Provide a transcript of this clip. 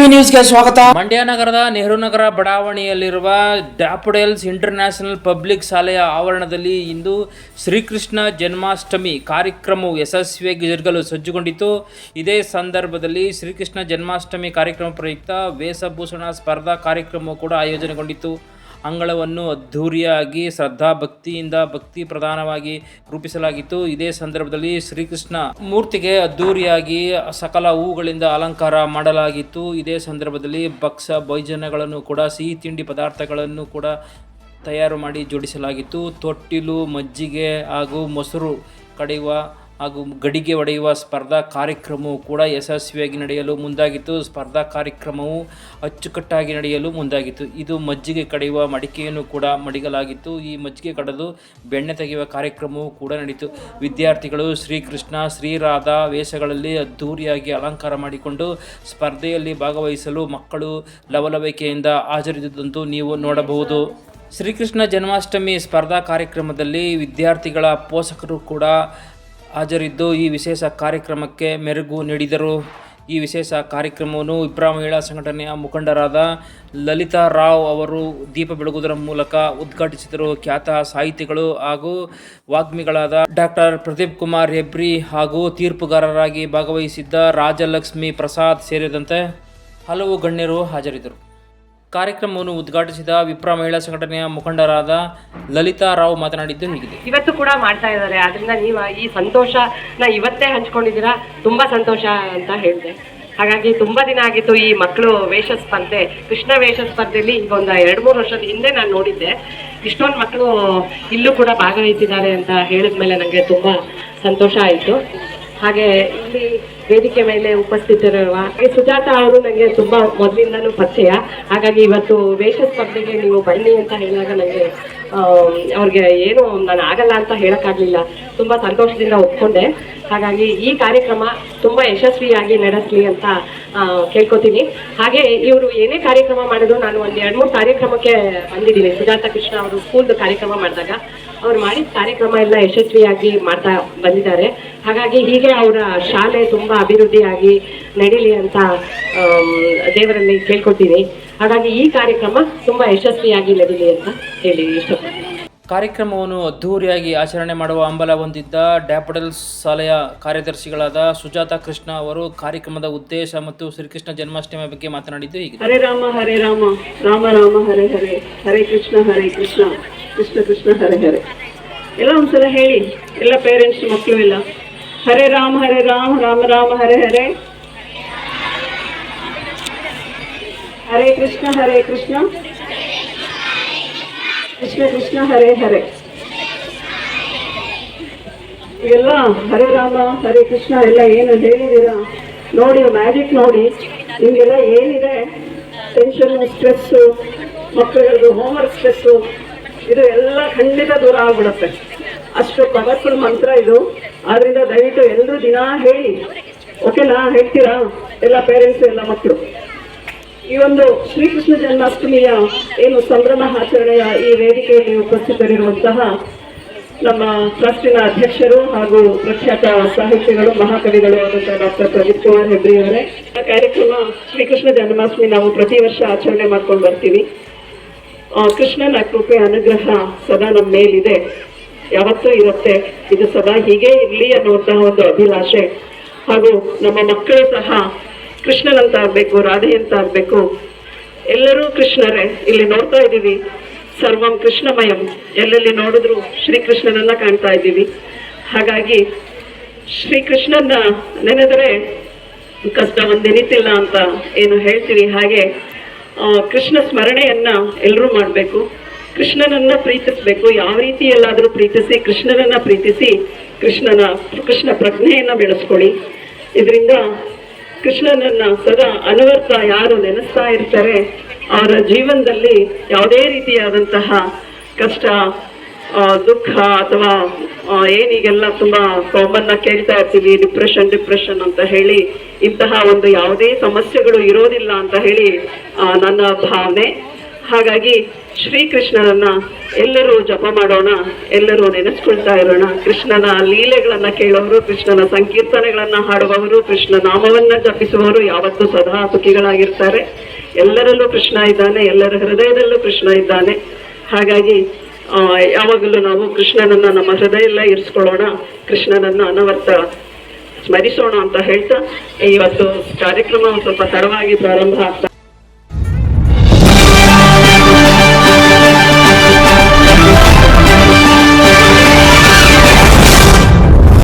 TV ನ್ಯೂಸ್ಗೆ ಸ್ವಾಗತ. ಮಂಡ್ಯ ನಗರದ ನೆಹರು ನಗರ ಬಡಾವಣೆಯಲ್ಲಿರುವ ಡ್ಯಾಪುಡೆಲ್ಸ್ ಇಂಟರ್ನ್ಯಾಷನಲ್ ಪಬ್ಲಿಕ್ ಶಾಲೆಯ ಆವರಣದಲ್ಲಿ ಇಂದು ಶ್ರೀಕೃಷ್ಣ ಜನ್ಮಾಷ್ಟಮಿ ಕಾರ್ಯಕ್ರಮವು ಯಶಸ್ವಿಯಾಗಿ ಜರುಗಲು ಸಜ್ಜುಗೊಂಡಿತು ಇದೇ ಸಂದರ್ಭದಲ್ಲಿ ಶ್ರೀಕೃಷ್ಣ ಜನ್ಮಾಷ್ಟಮಿ ಕಾರ್ಯಕ್ರಮ ಪ್ರಯುಕ್ತ ವೇಷಭೂಷಣ ಸ್ಪರ್ಧಾ ಕಾರ್ಯಕ್ರಮವು ಕೂಡ ಆಯೋಜನೆಗೊಂಡಿತು ಅಂಗಳವನ್ನು ಅದ್ಧೂರಿಯಾಗಿ ಶ್ರದ್ಧಾ ಭಕ್ತಿಯಿಂದ ಭಕ್ತಿ ಪ್ರಧಾನವಾಗಿ ರೂಪಿಸಲಾಗಿತ್ತು. ಇದೇ ಸಂದರ್ಭದಲ್ಲಿ ಶ್ರೀಕೃಷ್ಣ ಮೂರ್ತಿಗೆ ಅದ್ಧೂರಿಯಾಗಿ ಸಕಲ ಹೂಗಳಿಂದ ಅಲಂಕಾರ ಮಾಡಲಾಗಿತ್ತು. ಇದೇ ಸಂದರ್ಭದಲ್ಲಿ ಭಕ್ಷ ಭೋಜನಗಳನ್ನು ಕೂಡ, ಸಿಹಿ ತಿಂಡಿ ಪದಾರ್ಥಗಳನ್ನು ಕೂಡ ತಯಾರು ಮಾಡಿ ಜೋಡಿಸಲಾಗಿತ್ತು. ತೊಟ್ಟಿಲು, ಮಜ್ಜಿಗೆ ಹಾಗೂ ಮೊಸರು ಕಡೆಯುವ ಹಾಗೂ ಗಡಿಗೆ ಒಡೆಯುವ ಸ್ಪರ್ಧಾ ಕಾರ್ಯಕ್ರಮವು ಕೂಡ ಯಶಸ್ವಿಯಾಗಿ ನಡೆಯಲು ಮುಂದಾಗಿತ್ತು. ಸ್ಪರ್ಧಾ ಕಾರ್ಯಕ್ರಮವು ಅಚ್ಚುಕಟ್ಟಾಗಿ ನಡೆಯಲು ಮುಂದಾಗಿತ್ತು. ಇದು ಮಜ್ಜಿಗೆ ಕಡೆಯುವ ಮಡಿಕೆಯನ್ನು ಕೂಡ ಮಡಿಗಲಾಗಿತ್ತು. ಈ ಮಜ್ಜಿಗೆ ಕಡಲು ಬೆಣ್ಣೆ ತೆಗೆಯುವ ಕಾರ್ಯಕ್ರಮವು ಕೂಡ ನಡೆಯಿತು ವಿದ್ಯಾರ್ಥಿಗಳು ಶ್ರೀಕೃಷ್ಣ, ಶ್ರೀರಾಧ ವೇಷಗಳಲ್ಲಿ ಅದ್ಧೂರಿಯಾಗಿ ಅಲಂಕಾರ ಮಾಡಿಕೊಂಡು ಸ್ಪರ್ಧೆಯಲ್ಲಿ ಭಾಗವಹಿಸಲು ಮಕ್ಕಳು ಲವಲವಿಕೆಯಿಂದ ಹಾಜರಿದ್ದಂತೂ ನೀವು ನೋಡಬಹುದು. ಶ್ರೀಕೃಷ್ಣ ಜನ್ಮಾಷ್ಟಮಿ ಸ್ಪರ್ಧಾ ಕಾರ್ಯಕ್ರಮದಲ್ಲಿ ವಿದ್ಯಾರ್ಥಿಗಳ ಪೋಷಕರು ಕೂಡ ಹಾಜರಿದ್ದು ಈ ವಿಶೇಷ ಕಾರ್ಯಕ್ರಮಕ್ಕೆ ಮೆರುಗು ನೀಡಿದರು. ಈ ವಿಶೇಷ ಕಾರ್ಯಕ್ರಮವನ್ನು ಇಬ್ರಾ ಮಹಿಳಾ ಸಂಘಟನೆಯ ಮುಖಂಡರಾದ ಲಲಿತಾ ರಾವ್ ಅವರು ದೀಪ ಬೆಳಗುವುದರ ಮೂಲಕ ಉದ್ಘಾಟಿಸಿದರು. ಖ್ಯಾತ ಸಾಹಿತಿಗಳು ಹಾಗೂ ವಾಗ್ಮಿಗಳಾದ ಡಾಕ್ಟರ್ ಪ್ರದೀಪ್ ಕುಮಾರ್ ಹೆಬ್ರಿ ಹಾಗೂ ತೀರ್ಪುಗಾರರಾಗಿ ಭಾಗವಹಿಸಿದ್ದ ರಾಜಲಕ್ಷ್ಮಿ ಪ್ರಸಾದ್ ಸೇರಿದಂತೆ ಹಲವು ಗಣ್ಯರು ಹಾಜರಿದ್ದರು. ಕಾರ್ಯಕ್ರಮವನ್ನು ಉದ್ಘಾಟಿಸಿದ ವಿಪ್ರ ಮಹಿಳಾ ಸಂಘಟನೆಯ ಮುಖಂಡರಾದ ಲಲಿತಾ ರಾವ್ ಮಾತನಾಡಿದ್ದು ಹೀಗಿದೆ. ಇವತ್ತು ಕೂಡ ಮಾಡ್ತಾ ಇದ್ದಾರೆ. ಆದ್ರಿಂದ ನೀವು ಈ ಸಂತೋಷನ ಇವತ್ತೇ ಹಂಚ್ಕೊಂಡಿದ್ದೀರಾ? ತುಂಬಾ ಸಂತೋಷ ಅಂತ ಹೇಳಿದೆ. ಹಾಗಾಗಿ ತುಂಬಾ ದಿನ ಆಗಿತ್ತು ಈ ಮಕ್ಕಳು ವೇಷ ಸ್ಪರ್ಧೆ, ಕೃಷ್ಣ ವೇಷ ಸ್ಪರ್ಧೆಯಲ್ಲಿ ಈಗ ಒಂದು ಎರಡು ಮೂರು ವರ್ಷದ ಹಿಂದೆ ನಾನು ನೋಡಿದ್ದೆ. ಇಷ್ಟೊಂದು ಮಕ್ಕಳು ಇಲ್ಲೂ ಕೂಡ ಭಾಗವಹಿಸಿದ್ದಾರೆ ಅಂತ ಹೇಳಿದ್ಮೇಲೆ ನನಗೆ ತುಂಬಾ ಸಂತೋಷ ಆಯಿತು. ಹಾಗೆ ಇಲ್ಲಿ ವೇದಿಕೆ ಮೇಲೆ ಉಪಸ್ಥಿತರಿರುವ ಹಾಗೆ ಸುಜಾತ ಅವರು ನನಗೆ ತುಂಬಾ ಮೊದಲಿಂದಲೂ ಪರಿಚಯ. ಹಾಗಾಗಿ ಇವತ್ತು ವೇಷ ಸ್ಪರ್ಧೆಗೆ ನೀವು ಬನ್ನಿ ಅಂತ ಹೇಳಿದಾಗ ನನಗೆ ಅವ್ರಿಗೆ ಏನು ನಾನು ಆಗಲ್ಲ ಅಂತ ಹೇಳಕ್ಕಾಗ್ಲಿಲ್ಲ. ತುಂಬಾ ಸಂತೋಷದಿಂದ ಒಪ್ಕೊಂಡೆ. ಹಾಗಾಗಿ ಈ ಕಾರ್ಯಕ್ರಮ ತುಂಬಾ ಯಶಸ್ವಿಯಾಗಿ ನಡೆಸಲಿ ಅಂತ ಕೇಳ್ಕೊತೀನಿ. ಹಾಗೆ ಇವರು ಏನೇ ಕಾರ್ಯಕ್ರಮ ಮಾಡಿದ್ರು ನಾನು ಒಂದು ಎರಡು ಮೂರು ಕಾರ್ಯಕ್ರಮಕ್ಕೆ ಬಂದಿದ್ದೀನಿ. ಸುಜಾತ ಕೃಷ್ಣ ಅವರು ಸ್ಕೂಲ್ದು ಕಾರ್ಯಕ್ರಮ ಮಾಡಿದಾಗ ಅವ್ರು ಮಾಡಿದ ಕಾರ್ಯಕ್ರಮ ಎಲ್ಲ ಯಶಸ್ವಿಯಾಗಿ ಮಾಡ್ತಾ ಬಂದಿದ್ದಾರೆ. ಹಾಗಾಗಿ ಹೀಗೆ ಅವರ ಶಾಲೆ ತುಂಬಾ ಅಭಿವೃದ್ಧಿಯಾಗಿ ನಡೀಲಿ ಅಂತ ದೇವರಲ್ಲಿ ಕೇಳ್ಕೊತೀನಿ. ಹಾಗಾಗಿ ಈ ಕಾರ್ಯಕ್ರಮ ತುಂಬಾ ಯಶಸ್ವಿಯಾಗಿ ನಡೆದಿದೆ ಅಂತ ಹೇಳಿ ಇಷ್ಟಪಡ್ತೀನಿ. ಕಾರ್ಯಕ್ರಮವನ್ನು ಅದ್ಧೂರಿಯಾಗಿ ಆಚರಣೆ ಮಾಡುವ ಹಂಬಲ ಹೊಂದಿದ್ದ ಡ್ಯಾಪಡಲ್ ಶಾಲೆಯ ಕಾರ್ಯದರ್ಶಿಗಳಾದ ಸುಜಾತ ಕೃಷ್ಣ ಅವರು ಕಾರ್ಯಕ್ರಮದ ಉದ್ದೇಶ ಮತ್ತು ಶ್ರೀಕೃಷ್ಣ ಜನ್ಮಾಷ್ಟಮಿ ಬಗ್ಗೆ ಮಾತನಾಡಿದ್ದು ಹೀಗೆ ಹರೇ ರಾಮ ಹರೇ ರಾಮ ರಾಮ ರಾಮ ಹರೇ ಹರೇ ಹರೇ ಕೃಷ್ಣ ಹರೇ ಕೃಷ್ಣ ಕೃಷ್ಣ ಕೃಷ್ಣ ಹರೇ ಹರೇ. ಎಲ್ಲ ಒಂದ್ಸಲ ಹೇಳಿ ಎಲ್ಲ ಪೇರೆಂಟ್ಸ್ ಮಕ್ಕಳು ಎಲ್ಲ. ಹರೇ ರಾಮ ಹರೇ ರಾಮ ರಾಮ ರಾಮ ಹರೇ ಹರೇ. ಹರೇ ಕೃಷ್ಣ ಹರೇ ಕೃಷ್ಣ. ಕೃಷ್ಣ ಕೃಷ್ಣ, ಹರೇ ಹರೇ. ಇವೆಲ್ಲ ಹರೇ ರಾಮ, ಹರೇ ಕೃಷ್ಣ, ಎಲ್ಲ ಏನು ಹೇಳಿದ್ದೀರಾ? ನೋಡಿ, ಮ್ಯಾಜಿಕ್ ನೋಡಿ. ನಿಮಗೆಲ್ಲ ಏನಿದೆ? ಟೆನ್ಷನ್ ಸ್ಟ್ರೆಸ್ಸು ಮಕ್ಕಳಿಗೆ ಹೋಮ್ವರ್ಕ್ ಸ್ಟ್ರೆಸ್ಸು ಇದು ಎಲ್ಲ ಖಂಡಿತ ದೂರ ಆಗ್ಬಿಡುತ್ತೆ. ಅಷ್ಟು ಪವರ್ಫುಲ್ ಮಂತ್ರ ಇದು. ಆದ್ರಿಂದ ದಯವಿಟ್ಟು ಎಲ್ಲರೂ ದಿನ ಹೇಳಿ. ಓಕೆನಾ ಹೇಳ್ತೀರಾ? ಎಲ್ಲ ಪೇರೆಂಟ್ಸ್ ಎಲ್ಲ ಮಕ್ಕಳು. ಈ ಒಂದು ಶ್ರೀಕೃಷ್ಣ ಜನ್ಮಾಷ್ಟಮಿಯ ಏನು ಸಂಭ್ರಮ ಆಚರಣೆಯ ಈ ವೇದಿಕೆಯಲ್ಲಿ ಉಪಸ್ಥಿತರಿರುವಂತಹ ನಮ್ಮ ಟ್ರಸ್ಟಿನ ಅಧ್ಯಕ್ಷರು ಹಾಗೂ ಪ್ರಖ್ಯಾತ ಸಾಹಿತಿಗಳು, ಮಹಾಕವಿಗಳು ಆದಂತಹ ಡಾಕ್ಟರ್ ಪ್ರದೀಪ್ ಕುಮಾರ್ ಹೆಬ್ರಿ ಅವರೇ. ಆ ಕಾರ್ಯಕ್ರಮ ಶ್ರೀಕೃಷ್ಣ ಜನ್ಮಾಷ್ಟಮಿ ನಾವು ಪ್ರತಿ ವರ್ಷ ಆಚರಣೆ ಮಾಡ್ಕೊಂಡು ಬರ್ತೀವಿ. ಕೃಷ್ಣನ ಕೃಪೆ, ಅನುಗ್ರಹ ಸದಾ ನಮ್ಮ ಮೇಲಿದೆ. ಯಾವತ್ತೂ ಇರುತ್ತೆ. ಇದು ಸದಾ ಹೀಗೆ ಇರಲಿ ಅನ್ನುವಂತಹ ಒಂದು ಅಭಿಲಾಷೆ. ಹಾಗೂ ನಮ್ಮ ಮಕ್ಕಳು ಸಹ ಕೃಷ್ಣನಂತ ಆಗ್ಬೇಕು, ರಾಧೆಯಂತ ಆಗ್ಬೇಕು. ಎಲ್ಲರೂ ಕೃಷ್ಣರೇ, ಇಲ್ಲಿ ನೋಡ್ತಾ ಇದ್ದೀವಿ. ಸರ್ವಂ ಕೃಷ್ಣಮಯಂ. ಎಲ್ಲೆಲ್ಲಿ ನೋಡಿದ್ರು ಶ್ರೀಕೃಷ್ಣನನ್ನ ಕಾಣ್ತಾ ಇದ್ದೀವಿ. ಹಾಗಾಗಿ ಶ್ರೀಕೃಷ್ಣನ ನೆನೆದರೆ ಕಷ್ಟ ಒಂದೆನಿತಿಲ್ಲ ಅಂತ ಏನು ಹೇಳ್ತೀವಿ. ಹಾಗೆ ಕೃಷ್ಣ ಸ್ಮರಣೆಯನ್ನ ಎಲ್ಲರೂ ಮಾಡಬೇಕು. ಕೃಷ್ಣನನ್ನ ಪ್ರೀತಿಸ್ಬೇಕು. ಯಾವ ರೀತಿ ಎಲ್ಲಾದರೂ ಪ್ರೀತಿಸಿ, ಕೃಷ್ಣನನ್ನ ಪ್ರೀತಿಸಿ, ಕೃಷ್ಣನ, ಕೃಷ್ಣ ಪ್ರಜ್ಞೆಯನ್ನ ಬೆಳೆಸ್ಕೊಳ್ಳಿ. ಇದರಿಂದ ಕೃಷ್ಣನನ್ನ ಸದಾ ಅನವರ್ತ ಯಾರು ನೆನೆಸ್ತಾ ಇರ್ತಾರೆ, ಅವರ ಜೀವನದಲ್ಲಿ ಯಾವುದೇ ರೀತಿಯಾದಂತಹ ಕಷ್ಟ ದುಃಖ ಅಥವಾ ಏನೀಗೆಲ್ಲ ತುಂಬಾ ಕಾಮನ್ ಕೇಳ್ತಾ ಇರ್ತೀವಿ ಡಿಪ್ರೆಷನ್ ಡಿಪ್ರೆಷನ್ ಅಂತ ಹೇಳಿ, ಇಂತಹ ಒಂದು ಯಾವುದೇ ಸಮಸ್ಯೆಗಳು ಇರೋದಿಲ್ಲ ಅಂತ ಹೇಳಿ ನನ್ನ ಭಾವನೆ. ಹಾಗಾಗಿ ಶ್ರೀಕೃಷ್ಣನನ್ನ ಎಲ್ಲರೂ ಜಪ ಮಾಡೋಣ, ಎಲ್ಲರೂ ನೆನೆಸ್ಕೊಳ್ತಾ ಇರೋಣ. ಕೃಷ್ಣನ ಲೀಲೆಗಳನ್ನ ಕೇಳೋರು, ಕೃಷ್ಣನ ಸಂಕೀರ್ತನೆಗಳನ್ನ ಹಾಡುವವರು, ಕೃಷ್ಣ ನಾಮವನ್ನ ಜಪಿಸುವವರು ಯಾವತ್ತೂ ಸದಾ ಸುಖಿಗಳಾಗಿರ್ತಾರೆ. ಎಲ್ಲರಲ್ಲೂ ಕೃಷ್ಣ ಇದ್ದಾನೆ, ಎಲ್ಲರ ಹೃದಯದಲ್ಲೂ ಕೃಷ್ಣ ಇದ್ದಾನೆ. ಹಾಗಾಗಿ ಯಾವಾಗಲೂ ನಾವು ಕೃಷ್ಣನನ್ನ ನಮ್ಮ ಹೃದಯ ಇರಿಸ್ಕೊಳ್ಳೋಣ, ಕೃಷ್ಣನನ್ನ ಅನವರ್ತ ಸ್ಮರಿಸೋಣ ಅಂತ ಹೇಳ್ತಾ ಇವತ್ತು ಕಾರ್ಯಕ್ರಮ ಸ್ವಲ್ಪ ತಡವಾಗಿ ಪ್ರಾರಂಭ ಆಗ್ತಾ